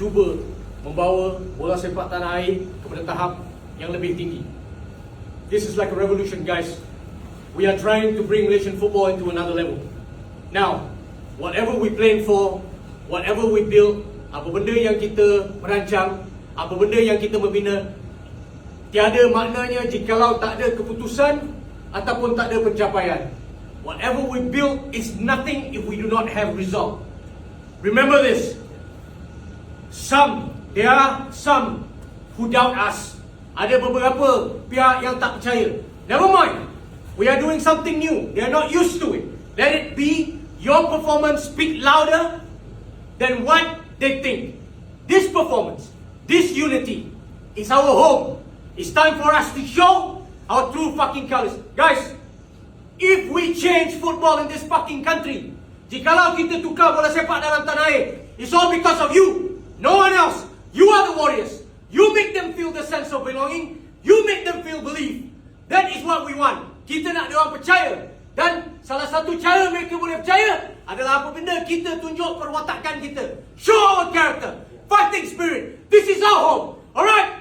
cuba membawa bola sepak tanah air kepada tahap yang lebih tinggi. This is like a revolution guys. We are trying to bring Malaysian football into another level. Now, whatever we plan for, whatever we build, apa benda yang kita merancang, apa benda yang kita membina, tiada maknanya jikalau tak ada keputusan ataupun tak ada pencapaian. Whatever we build is nothing if we do not have result. Remember this. Some, there are some who doubt us. Ada beberapa pihak yang tak percaya. Never mind. We are doing something new. They are not used to it. Let it be your performance speak louder than what they think. This performance, this unity is our home. It's time for us to show our true fucking colors. Guys, if we change football in this fucking country, jikalau kita tukar bola sepak dalam tanah air, it's all because of you. No one else. You are the warriors. You make them feel the sense of belonging. You make them feel belief. That is what we want. Kita nak dia orang percaya. Dan salah satu cara mereka boleh percaya adalah apa benda kita tunjuk perwatakan kita. Show our character. Fighting spirit. This is our home. Alright?